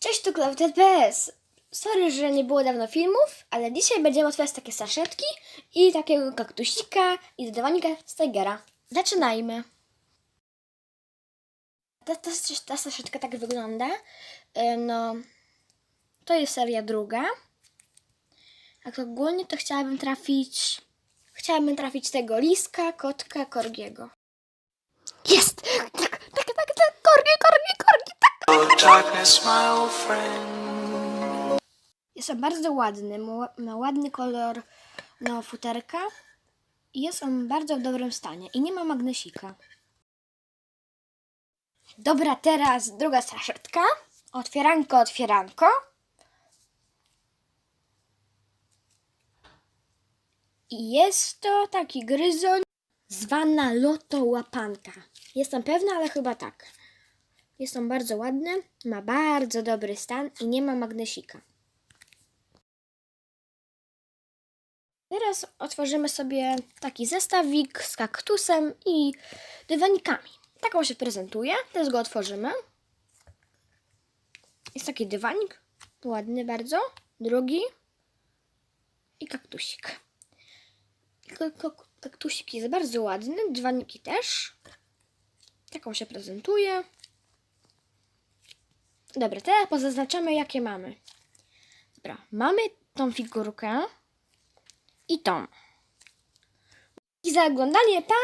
Cześć, tu Cloud TPS. Sorry, że nie było dawno filmów, ale dzisiaj będziemy otwierać takie saszetki i takiego kaktusika i dodawanika z Tigera. Zaczynajmy. Ta, ta, ta saszetka tak wygląda. E, No, to jest seria druga. Tak ogólnie to chciałabym trafić... Chciałabym trafić tego liska, kotka, korgiego. Jest! Tak, tak, tak, tak, darkness, my old friend. Jest on bardzo ładny, ma ładny kolor no, futerka i jest on bardzo w dobrym stanie i nie ma magnesika. Dobra, teraz druga saszetka. Otwieranko, otwieranko. I jest to taki gryzoń zwana loto łapanka. Jestem pewna, ale chyba tak. Jest on bardzo ładny, ma bardzo dobry stan i nie ma magnesika. Teraz otworzymy sobie taki zestawik z kaktusem i dywanikami. Tak on się prezentuje. Teraz go otworzymy. Jest taki dywanik. Ładny bardzo. Drugi. I kaktusik. Kaktusik jest bardzo ładny. Dywaniki też. Tak on się prezentuje. Dobra, teraz pozaznaczamy jakie mamy. Dobra, mamy tą figurkę i tą. I za oglądanie, pa!